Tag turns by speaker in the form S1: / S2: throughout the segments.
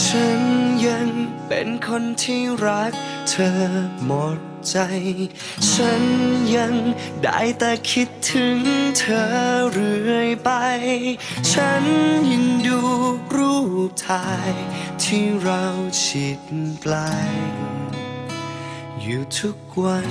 S1: ฉันยังเป็นคนที่รักเธอหมดใจ ฉันยังได้แต่คิดถึงเธอเรื่อยไป ฉันยังดูรูปถ่ายที่เราชิดไกลอยู่ทุกวัน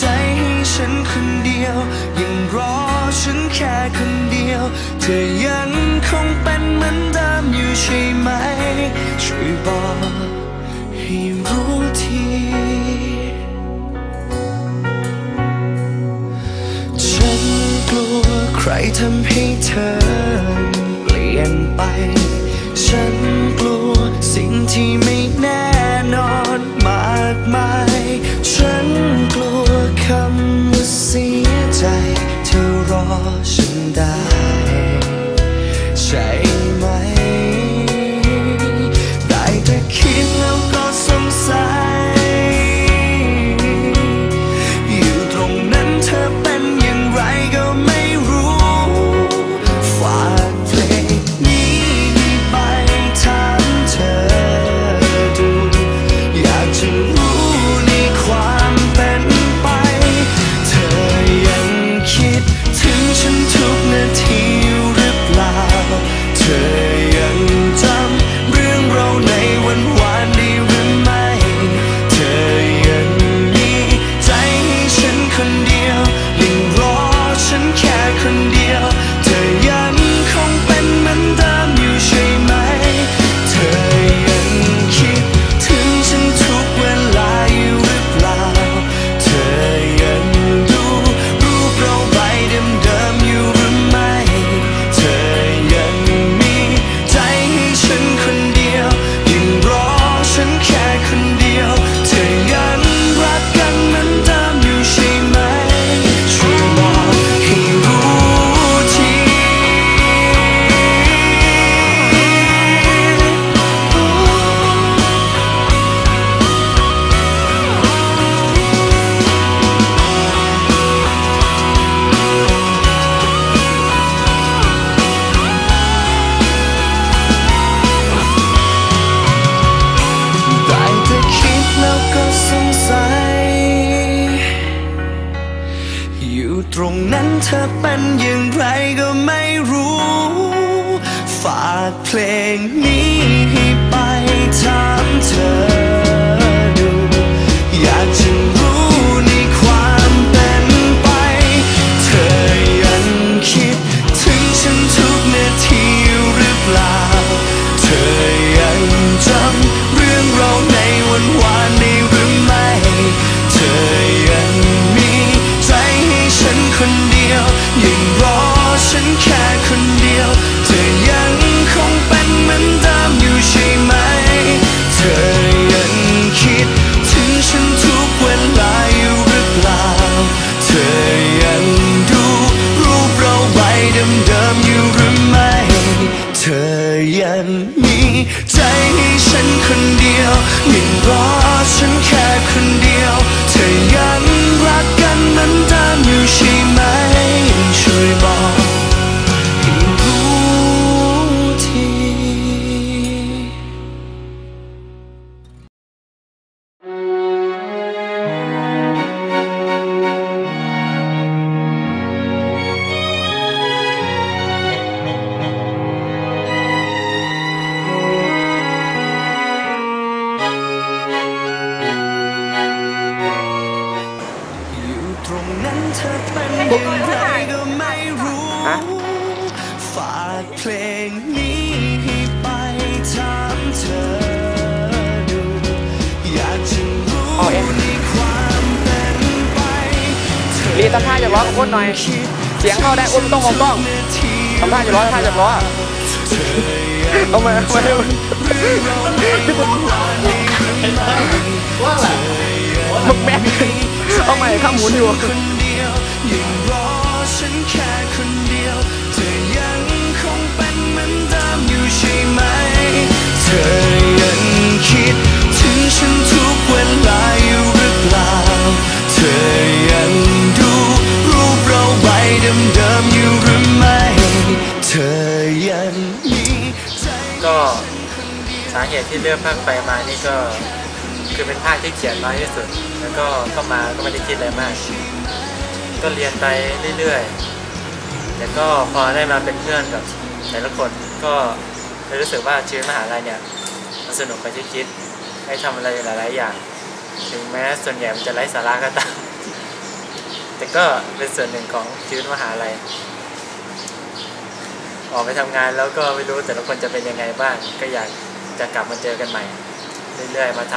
S1: ใจให้ฉันคนเดียว ยังรอฉันแค่คนเดียว เธอยังคงเป็นเหมือนเดิมอยู่ใช่ไหม ช่วยบอกให้รู้ทีฉันกลัวใครทำให้เธอ นั้นเธอเป็นอย่างไรก็ไม่รู้ ฝากเพลงนี้ให้ไปถามเธอดู อยากจะรู้ในความเป็นไป เธอยังคิดถึงฉันทุกนาทีหรือเปล่า ยวงรอฉันแค่คนเดียวเธอยังรักกันเหมือนเดิมอยู่ใช่ไหมช่วยบอก รีทำ
S2: ท่าจะร้องกับอ้นหน่อย เสียงเข้าได้อ้นต้องมองกล้องทำท่าจะร้องท่าจะร้องเอามาเอามาให้มันมึกแม่เอาใหม่ข้ามหมุนอยู่
S1: คนเดียวยังรอฉันแค่คนเดียวเธอยังคงเป็นเหมือนเดิมอยู่ใช่ไหมเธอยัง ที่เลือ
S3: กภาคไฟมานี่ก็คือเป็นภาคที่เขียนน้อยที่สุด แล้วก็เข้ามาก็ไม่ได้คิดอะไรมาก ก็เรียนไปเรื่อยๆแต่ก็พอได้มาเป็นเพื่อนกับแต่ละคนก็รู้สึกว่าชีวิตมหาลัยเนี่ยมันสนุกไปที่คิดให้ทำอะไรหลายๆอย่าง ถึงแม้ส่วนใหญ่มันจะไร้สาระก็ตามแต่ก็เป็นส่วนหนึ่งของชีวิตมหาลัยออกไปทำงานแล้วก็ไม่รู้แต่ละคนจะเป็นยังไงบ้างก็อยาก จะกลับมาเจอกันใหม่ เรื่อยๆ มาท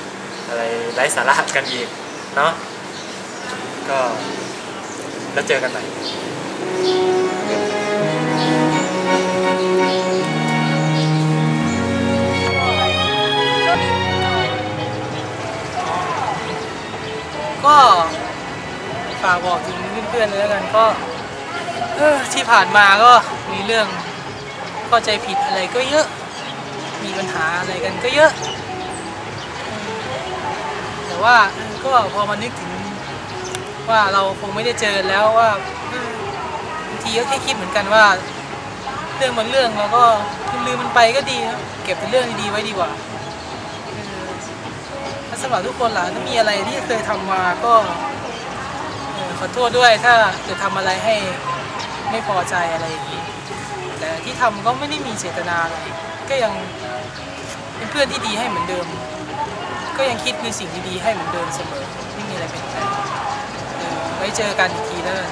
S3: ำอะไรไร้สาระกันอีกเนาะก็แล้วเจอกันใหม่
S4: ก็ฝากบอกถึงเพื่อนๆเลยแล้วกันก็เออที่ผ่านมาก็มีเรื่องเข้าใจผิดอะไรก็เยอะ มีปัญหาอะไรกันก็เยอะ แต่ว่าก็พอมานึกถึงว่าเราคงไม่ได้เจอแล้วว่าบางทีก็แค่คิดเหมือนกันว่า เรื่องบางเรื่องเราก็ลืมมันไปก็ดีนะเก็บเป็นเรื่องดีๆไว้ดีกว่าถ้าสำหรับทุกคนล่ะถ้ามีอะไรที่เคยทำมาก็ขอโทษด้วยถ้าเกิดทำอะไรให้ไม่พอใจอะไรอย่างนี้แต่ที่ทำก็ไม่ได้มีเจตนาอะไร ก็ยังเป็นเพื่อนที่ดีให้เหมือนเดิม ก็ยังคิดในสิ่งดีๆให้เหมือนเดิมเสมอไม่มีอะไรเปลี่ยนแปลงไว้เจอกันอีกทีแล้วกัน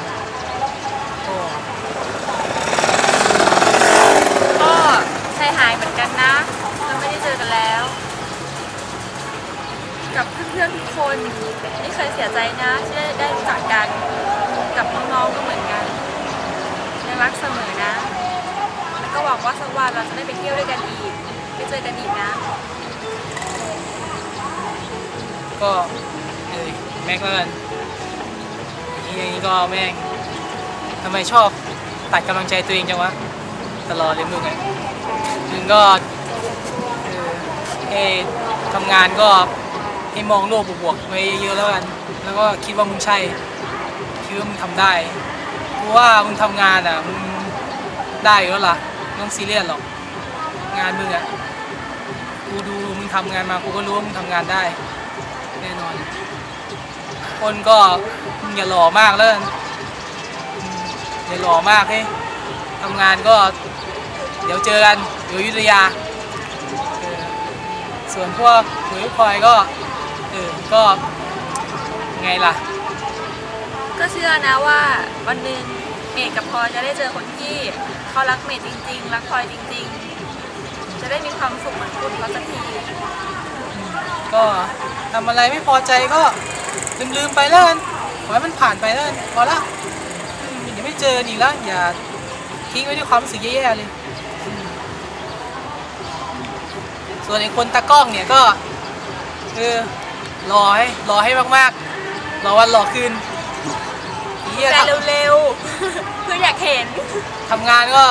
S4: ก็
S5: ก็ใจหายเหมือนกันนะ เราไม่ได้เจอกันแล้ว กับเพื่อนๆทุกคนไม่เคยเสียใจนะที่ได้รู้จักกัน กับน้องๆก็เหมือนกันยังรักเสมอ ว่าสักวันเราจะได้ไปเที่ยวด้วยกันอีกไปเจอกันอีกนะ
S4: ก็เอยแม็กแล้วกันอย่างนี้ก็แม่งทำไมชอบตัดกำลังใจตัวเองจังวะตลอดเลยมึงอะมึงก็เออให้ทำงานก็ให้มองโลกบวกๆไว้เยอะแล้วกัน แล้วก็คิดว่ามึงใช่คิดว่ามึงทำได้กูว่ามึงทำงานอะมึงได้แล้วล่ะ ต้องซีเรียสหรอก งานมึงอะกูดูมึงทำงานมากูก็รู้ว่ามึงทำงานได้ แน่นอน คนก็มึงอย่าหล่อมากแล้วอย่าหล่อมากเฮ้ทำงานก็ เดี๋ยวเจอกันอยู่อยุทธยา ส่วนพวกหุยพลอยก็เออก็ไงล่ะ
S5: ก็เชื่อนะว่าวันหนึ่งเมย์กับพลอยจะได้เจอคนที่ เขารักเมย์จริง ๆ รักพลอยจริง ๆ จะได้มีความสุขเหมือนคุณเขาสักที
S4: ก็ทำอะไรไม่พอใจก็ลืมๆไปแล้วกันขอให้มันผ่านไปแล้วกันพอละอย่าไม่เจอกันอีกแล้วอย่าทิ้งไว้ด้วยความรู้สึกแย่ๆเลย ส่วนไอ้คนตากล้องเนี่ยก็เออรอให้รอให้มากๆรอวันรอคืน เหี้ย
S5: แต่
S4: ทำ
S5: เร็วๆเพื่ออยากเห็น
S4: ทำงานก็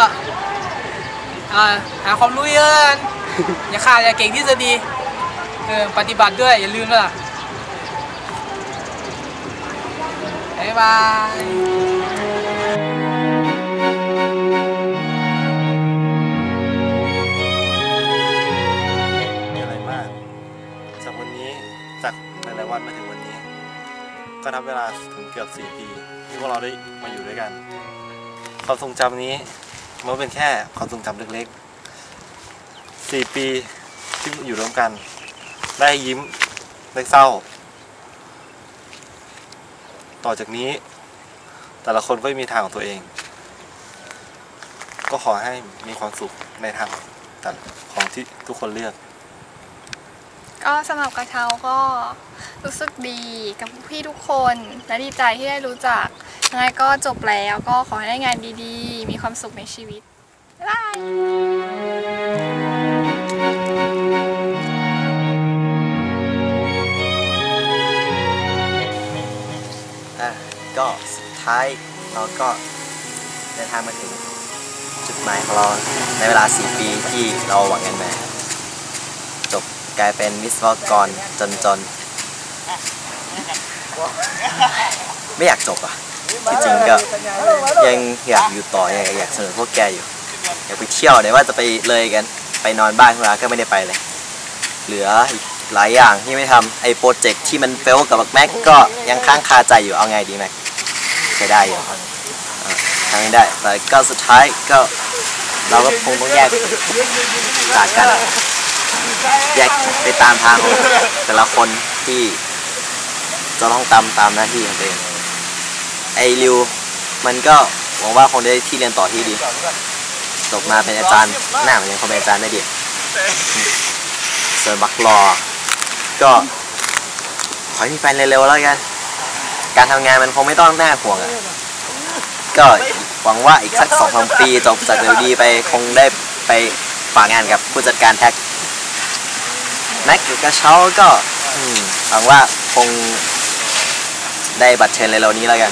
S4: อ่าหาความรู้เยอะกันอย่าขาดอย่าเก่งที่จะดีเออปฏิบัติด้วยอย่าลืมนะล่ะบ๊ายบาย
S6: มีอะไรมากจากวันนี้จากหลายๆวันมาถึงวันนี้ ก็นับเวลาถึงเกือบ 4 ปีที่พ วกเราได้มาอยู่ด้วยกัน ความทรงจำนี้มันเป็นแค่ความทรงจำเล็กๆ4ปีที่อยู่ร่วมกัน ได้ยิ้มได้เศร้า ต่อจากนี้ แต่ละคนก็มีทางของตัวเอง ก็ขอให้มีความสุขในทางแต่ของที่ทุกคนเลือก
S7: ก็สำหรับกระเช้าก็รู้สึกดีกับพี่ทุกคน และดีใจที่ได้รู้จัก ยังไงก็จบแล้วก็ขอให้ได้งานดีๆ มีความสุขในชีวิต บ๊ายบาย
S8: อะก็สุดท้ายเราก็เดินทางมาถึงจุดหมายของเราในเวลา 4 ปีที่เราหวังกันมาจบกลายเป็นวิศวกรจนๆ ไม่อยากจบอะ ที่จริงก็ยังอยากอยู่ต่อยังอยากเสนอพวกแกอยู่อยากไปเที่ยวเนี่ยว่าจะไปเลยกัน ไปนอนบ้านพวกเราก็ไม่ได้ไปเลย เหลืออีกหลายอย่างที่ไม่ทำไอ้โปรเจกต์ที่มันเฟลกับแม็กก็ยังค้างคาใจอยู่เอาไงดีแม็กใช้ได้อยู่อะทำไม่ได้แต่ก็สุดท้ายก็เราก็คงต้องแยกจากกันแยกไปตามทางของแต่ละคนที่จะต้องตามตามหน้าที่ของตัวเอง ไอริว มันก็หวังว่าคงได้ที่เรียนต่อที่ดีจบมาเป็นอาจารย์หน้าเหมือนยังคงเป็นอาจารย์ได้ดีส่วนบักรอ ก็ขอให้มีแฟนเร็วๆแล้วกัน การทำงานมันคงไม่ต้องน่าห่วงอะ ก็หวังว่าอีกสักสองสามปีจบจากเรวดีไปคงได้ไปฝากงานกับผู้จัดการแท็กแม็กกับกระเช้าก็หวังว่าคงได้บัตรเชิญเร็วๆนี้แล้วกัน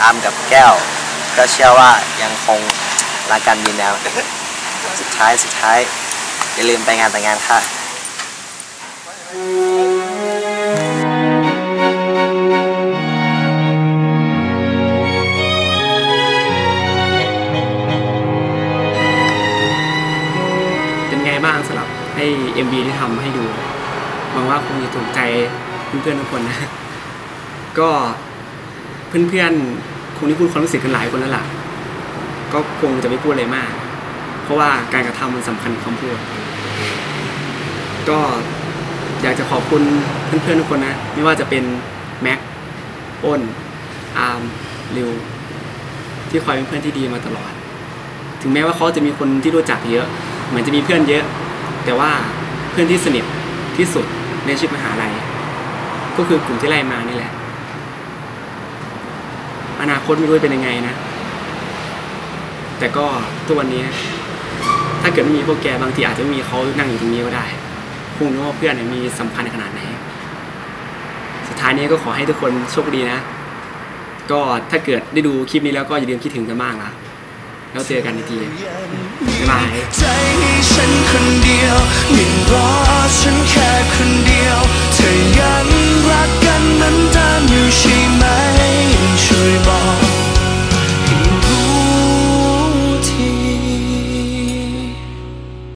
S8: อามกับแก้ว ก็เชื่อว่ายังคงรักกันดีแนวสุดท้ายสุดท้ายอย่าลืมไปงานแต่งงานค่ะ
S2: เป็นไงบ้างสำหรับไอ้ MV ที่ทำให้ดูหวังว่าคงจะถูกใจเพื่อนๆทุกคนนะ ก็ เพื่อนๆคงได้พูดความรู้สึกกันหลายคนแล้วล่ะ ก็คงจะไม่พูดอะไรมาก เพราะว่าการกระทำมันสำคัญกว่าพูด ก็อยากจะขอบคุณเพื่อนๆทุกคนนะ ไม่ว่าจะเป็นแม็กอ้นอาร์มริวที่คอยเป็นเพื่อนที่ดีมาตลอด ถึงแม้ว่าเขาจะมีคนที่รู้จักเยอะ เหมือนจะมีเพื่อนเยอะ แต่ว่าเพื่อนที่สนิทที่สุดในชีวิตมหาลัย ก็คือกลุ่มที่ไล่มานี่แหละ อนาคตไม่รู้จะเป็นยังไงนะ แต่ก็ทุกวันนี้ ถ้าเกิดไม่มีพวกแกบางทีอาจจะไม่มีเขานั่งอยู่ตรงนี้ก็ได้คงรู้ว่าเพื่อนเนี่ยมีสำคัญขนาดไหน สุดท้ายนี้ก็ขอให้ทุกคนโชคดีนะ ก็ถ้าเกิดได้ดูคลิปนี้แล้วก็อย่าลืมคิดถึงกันบ้างนะแล้วเจอกันอีกทีบ๊ายบาย
S1: ใจให้ฉันคนเดียวไม่รอฉันแค่คนเดียว นั้นตามอยู่ใช่ไหมช่วยบอก